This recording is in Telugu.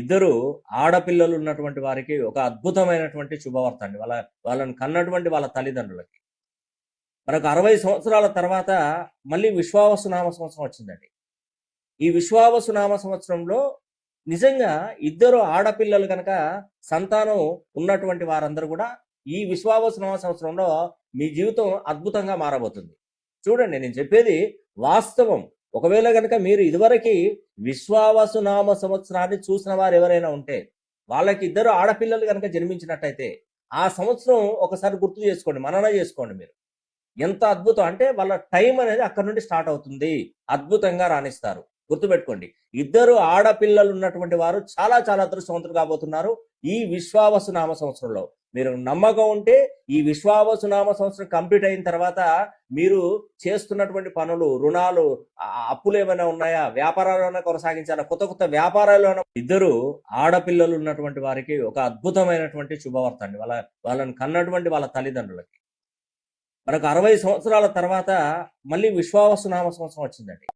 ఇద్దరు ఆడపిల్లలు ఉన్నటువంటి వారికి ఒక అద్భుతమైనటువంటి శుభవార్త అండి. వాళ్ళ వాళ్ళని కన్నటువంటి వాళ్ళ తల్లిదండ్రులకి. మనకు అరవై సంవత్సరాల తర్వాత మళ్ళీ విశ్వావసు నామ సంవత్సరం వచ్చిందండి. ఈ విశ్వావసు నామ సంవత్సరంలో నిజంగా ఇద్దరు ఆడపిల్లలు కనుక సంతానం ఉన్నటువంటి వారందరూ కూడా ఈ విశ్వావసు నామ సంవత్సరంలో మీ జీవితం అద్భుతంగా మారబోతుంది. చూడండి నేను చెప్పేది వాస్తవం. ఒకవేళ కనుక మీరు ఇదివరకు విశ్వావసు నామ సంవత్సరాన్ని చూసిన వారు ఎవరైనా ఉంటే వాళ్ళకి ఇద్దరు ఆడపిల్లలు కనుక జన్మించినట్టయితే ఆ సంవత్సరం ఒకసారి గుర్తు చేసుకోండి మనన చేసుకోండి మీరు. ఎంత అద్భుతం! అంటే వాళ్ళ టైం అనేది అక్కడ నుండి స్టార్ట్ అవుతుంది. అద్భుతంగా రాణిస్తారు. గుర్తుపెట్టుకోండి. ఇద్దరు ఆడపిల్లలు ఉన్నటువంటి వారు చాలా చాలా అదృష్టవంతులు కాబోతున్నారు ఈ విశ్వావసు నామ సంవత్సరంలో. మీరు నమ్మకం ఉంటే ఈ విశ్వావసునామ సంవత్సరం కంప్లీట్ అయిన తర్వాత మీరు చేస్తున్నటువంటి పనులు రుణాలు అప్పులు ఏమైనా ఉన్నాయా? వ్యాపారాలు ఏమైనా కొనసాగించాలా? కొత్త కొత్త వ్యాపారాలు ఇద్దరు ఆడపిల్లలు ఉన్నటువంటి వారికి ఒక అద్భుతమైనటువంటి శుభవార్త అండి. వాళ్ళ వాళ్ళని కన్నటువంటి వాళ్ళ తల్లిదండ్రులకి. మనకు అరవై సంవత్సరాల తర్వాత మళ్ళీ విశ్వావసునామ సంవత్సరం వచ్చిందండి.